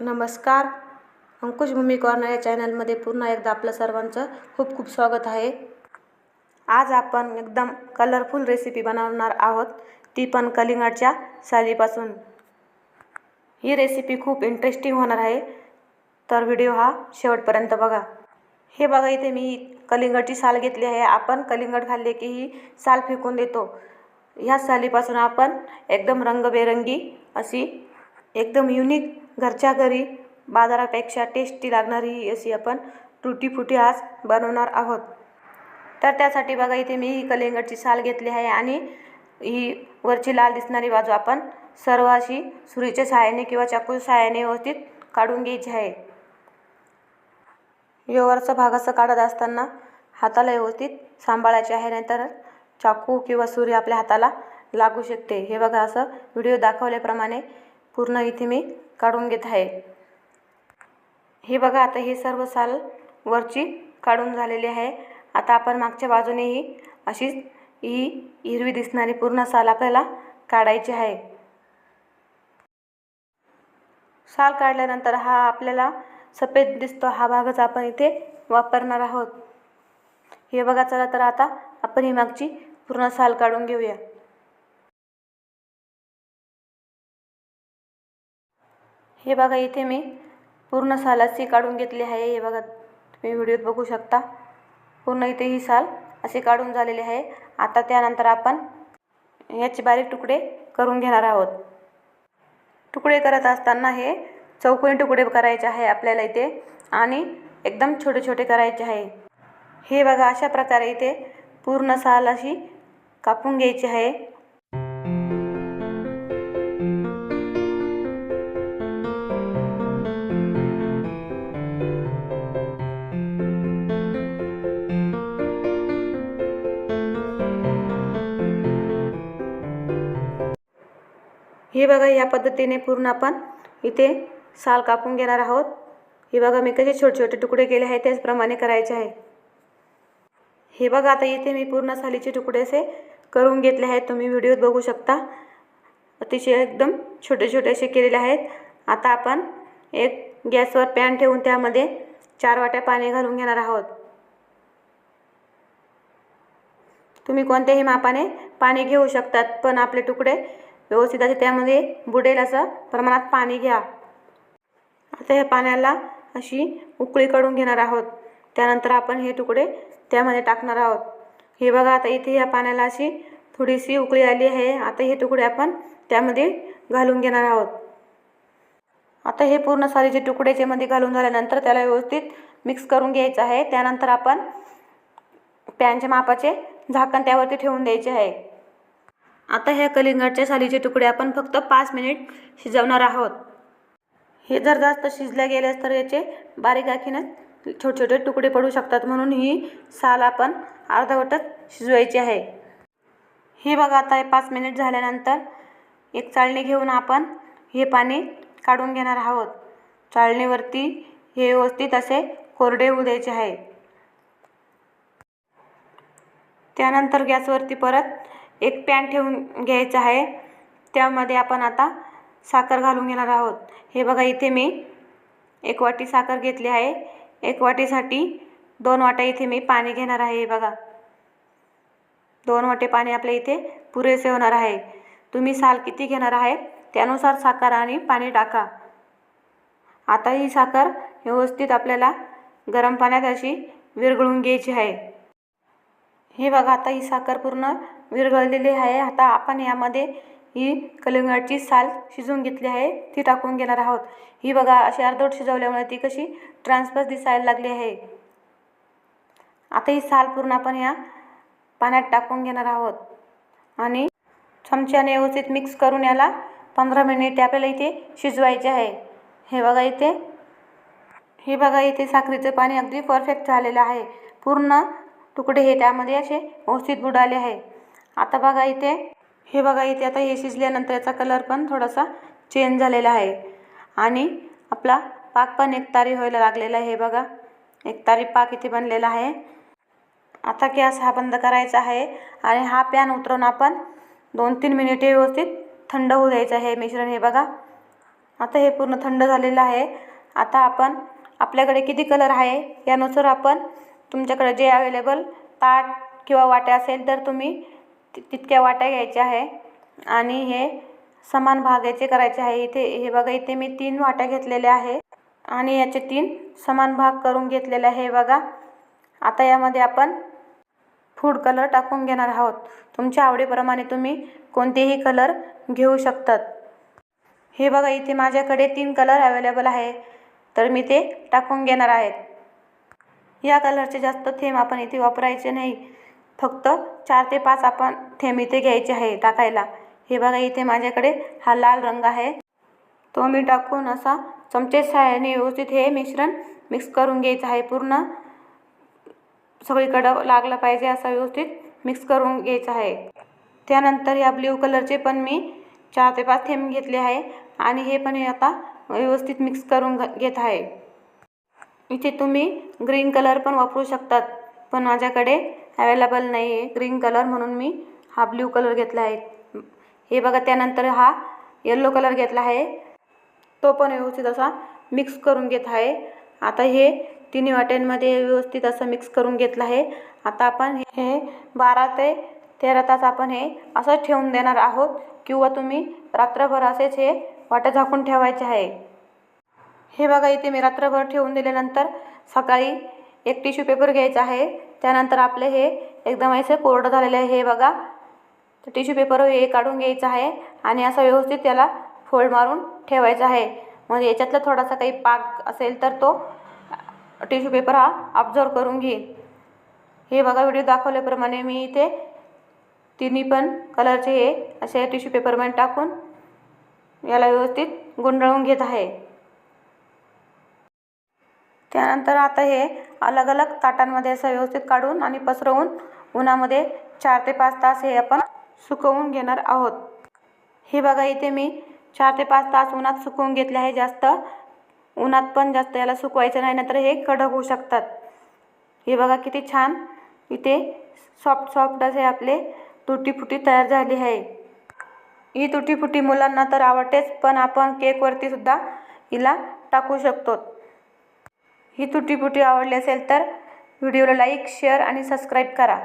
नमस्कार. अंकुश भूमी कॉर्नर या चॅनलमध्ये पुन्हा एकदा आपलं सर्वांचं खूप खूप स्वागत आहे. आज आपण एकदम कलरफुल रेसिपी बनवणार आहोत. ती पण कलिंगडच्या सालीपासून. ही रेसिपी खूप इंटरेस्टिंग होणार आहे. तर व्हिडिओ हा शेवटपर्यंत बघा. हे बघा इथे मी कलिंगडची साल घेतली आहे. आपण कलिंगड खाल्ले की ही साल फेकून देतो. ह्या सालीपासून आपण एकदम रंगबेरंगी अशी एकदम युनिक घरच्या घरी बाजारापेक्षा टेस्टी लागणारी ही अशी आपण टुटी फुटी आज बनवणार आहोत. तर त्यासाठी बघा इथे मी ही कलिंगडची साल घेतली आहे आणि ही वरची लाल दिसणारी बाजू आपण सर्व अशी सुरीच्या सहाय्याने किंवा चाकूच्या सहाय्याने व्यवस्थित काढून घ्यायची आहे. योवरचा भाग असं काढत असताना हाताला व्यवस्थित सांभाळायचे आहे नाहीतर चाकू किंवा सुरी आपल्या हाताला लागू शकते. हे बघा असं व्हिडिओ दाखवल्याप्रमाणे पूर्ण इथे मी काढून घेत आहे. हे बघा आता हे सर्व साल वरची काढून झालेली आहे. आता आपण मागच्या बाजूनेही अशीच ही हिरवी दिसणारी पूर्ण साल आपल्याला काढायची आहे. साल काढल्यानंतर हा आपल्याला सफेद दिसतो. हा भागच आपण इथे वापरणार आहोत. हे बघा चला तर आता आपण ही मागची पूर्ण साल काढून घेऊया. हे बघा इथे मी पूर्ण साल अशी काढून घेतली आहे. हे बघा तुम्ही व्हिडिओत बघू शकता. पूर्ण इथे ही साल अशी काढून झालेली आहे. आता त्यानंतर आपण याचे बारीक तुकडे करून घेणार आहोत. तुकडे करत असताना हे चौकोनी तुकडे करायचे आहे आपल्याला इथे आणि एकदम छोटे छोटे करायचे आहे. हे बघा अशा प्रकारे इथे पूर्ण साल अशी कापून घ्यायची आहे. हे बघा या पद्धतीने पूर्ण आपण इथे साल कापून घेणार आहोत. हे बघा मी कसे छोटे छोटे तुकडे केले आहे त्याचप्रमाणे करायचे आहे. हे बघा आता इथे मी पूर्ण सालीचे तुकडे असे करून घेतले आहेत. तुम्ही व्हिडिओत बघू शकता. अतिशय एकदम छोटे छोटे असे केलेले आहेत. आता आपण एक गॅसवर पॅन ठेवून त्यामध्ये चार वाट्या पाणी घालून घेणार आहोत. तुम्ही कोणत्याही मापाने पाणी घेऊ शकतात पण आपले तुकडे व्यवस्थित असे त्यामध्ये बुडेल असं प्रमाणात पाणी घ्या. आता ह्या पाण्याला अशी उकळी काढून घेणार आहोत. त्यानंतर आपण हे तुकडे त्यामध्ये टाकणार आहोत. हे बघा आता इथे या पाण्याला अशी थोडीशी उकळी आली आहे. आता हे तुकडे आपण त्यामध्ये घालून घेणार आहोत. आता हे पूर्ण सालीचे तुकडे मध्ये घालून झाल्यानंतर त्याला व्यवस्थित मिक्स करून घ्यायचं आहे. त्यानंतर आपण पॅनच्या मापाचे झाकण त्यावरती ठेवून द्यायचे आहे. आता ह्या कलिंगडच्या सालीचे तुकडे आपण फक्त पाच मिनिट शिजवणार आहोत. हे जर जास्त शिजल्या गेल्यास तर याचे बारीक आखीनच छोटे छोटे तुकडे पडू शकतात. म्हणून ही साल आपण अर्धवटच शिजवायची आहे. हे बघा आता हे पाच मिनिट झाल्यानंतर एक चाळणी घेऊन आपण हे पाणी काढून घेणार आहोत. चाळणीवरती हे व्यवस्थित असे कोरडे होऊ द्यायचे आहे. त्यानंतर गॅसवरती परत एक पॅन ठेवून घ्यायचं आहे. त्यामध्ये आपण आता साखर घालून घेणार आहोत. हे बघा इथे मी एक वाटी साखर घेतली आहे. एक वाटीसाठी दोन वाट्या इथे मी पाणी घेणार आहे. हे बघा दोन वाटे पाणी आपल्या इथे पुरेसे होणार आहे. तुम्ही साल किती घेणार आहे त्यानुसार साखर आणि पाणी टाका. आता ही साखर व्यवस्थित आपल्याला गरम पाण्यात अशी विरघळून घ्यायची आहे. हे बघा आता ही साखर पूर्ण विरघळलेली आहे. आता आपण यामध्ये ही कलिंगडाची साल शिजवून घेतली आहे. ती टाकून घेणार आहोत. ही बघा अशी अर्धवट शिजवल्यामुळे ती कशी ट्रान्सफर दिसायला लागली आहे. आता ही साल पूर्ण आपण या पाण्यात टाकून घेणार आहोत. आणि चमच्याने व्यवस्थित मिक्स करून याला पंधरा मिनिटे आपल्याला इथे शिजवायचे आहे. हे बघा इथे. हे बघा इथे साखरेचं पाणी अगदी परफेक्ट झालेलं आहे. पूर्ण तुकडे हे त्यामध्ये असे व्यवस्थित बुडाले आहे. आता बघा इथे हे बघा इथे आता हे शिजल्यानंतर याचा कलर पण थोडासा चेंज झालेला आहे. आणि आपला पाक पण एकतारी व्हायला लागलेला आहे हे बघा. एकतारी पाक इथे बनलेला आहे. आता गॅस हा बंद करायचा आहे आणि हा पॅन उतरवून आपण दोन तीन मिनिटे व्यवस्थित थंड होऊ द्यायचं आहे मिश्रण हे बघा. आता हे पूर्ण थंड झालेलं आहे. आता आपण आपल्याकडे किती कलर आहे यानुसार आपण तुमच्याकडे जे अवेलेबल ताट किंवा वाट्या असेल तर तुम्ही ति तितक्या वाट्या घ्यायच्या आहे. आणि हे समान भागाचे करायचे आहे. इथे हे बघा इथे मी तीन वाट्या घेतलेल्या आहे. आणि याचे तीन समान भाग करून घेतलेले आहे. बघा. आता यामध्ये आपण फूड कलर टाकून घेणार आहोत. तुमच्या आवडीप्रमाणे तुम्ही कोणतेही कलर घेऊ शकतात. हे बघा इथे माझ्याकडे तीन कलर अवेलेबल आहे. तर मी ते टाकून घेणार आहेत या कलरचे जास्त थेंब आपण इथे वापरायचे नाही. फक्त चार ते पाच आपण थेंब इथे घ्यायचे आहे टाकायला. हे बघा इथे माझ्याकडे हा लाल रंग आहे. तो मी टाकून असा चमचे सहाय्याने व्यवस्थित हे मिश्रण मिक्स करून घ्यायचं आहे. पूर्ण सगळीकडं लागलं पाहिजे असा व्यवस्थित मिक्स करून घ्यायचं आहे. त्यानंतर या ब्ल्यू कलरचे पण मी चार ते पाच थेंब घेतले आहे. आणि हे पण आता व्यवस्थित मिक्स करून घ घेत आहे. इथे तुम्ही ग्रीन कलर पण वापरू शकतात पण माझ्याकडे अवेलेबल नाही आहे ग्रीन कलर म्हणून मी हा ब्ल्यू कलर घेतला आहे. हे बघा त्यानंतर हा येल्लो कलर घेतला आहे. तो पण व्यवस्थित असा मिक्स करून घेत आहे. आता हे तिन्ही वाट्यांमध्ये व्यवस्थित असं मिक्स करून घेतलं आहे. आता आपण हे बारा ते तेरा तास आपण हे असं ठेवून देणार आहोत किंवा तुम्ही रात्रभर असेच हे वाट्या झाकून ठेवायचे आहे. हे बघा इथे मी रात्रभर ठेवून दिल्यानंतर सकाळी एक टिश्यू पेपर घ्यायचा आहे. त्यानंतर आपले हे एकदम असे कोरडं झालेले आहे हे बघा. तर टिश्यू पेपर हे काढून घ्यायचं आहे आणि असं व्यवस्थित त्याला फोल्ड मारून ठेवायचं आहे. म्हणजे याच्यातला थोडासा काही पाक असेल तर तो टिश्यू पेपर हा ऑब्झर्व करून घेईल हे बघा व्हिडिओ दाखवल्याप्रमाणे मी इथे तिन्ही पण कलरचे हे असे टिश्यू पेपरमध्ये टाकून याला व्यवस्थित गुंडाळून घेत आहे. त्यानंतर आता हे अलग अलग ताटांमध्ये असं व्यवस्थित काढून आणि पसरवून उन्हामध्ये चार ते पाच तास हे आपण सुकवून घेणार आहोत. हे बघा इथे मी चार ते पाच तास उन्हात सुकवून घेतले आहे. जास्त उन्हात पण जास्त याला सुकवायचं नाही नंतर हे कडक होऊ शकतात. हे बघा किती छान इथे सॉफ्ट सॉफ्ट असे आपले तुटीफुटी तयार झाली आहे. ही तुटीफुटी मुलांना तर आवडतेच पण आपण केकवरतीसुद्धा हिला टाकू शकतो. ही तुटीफुटी आवडली असेल तर व्हिडिओला लाईक शेअर आणि सबस्क्राईब करा.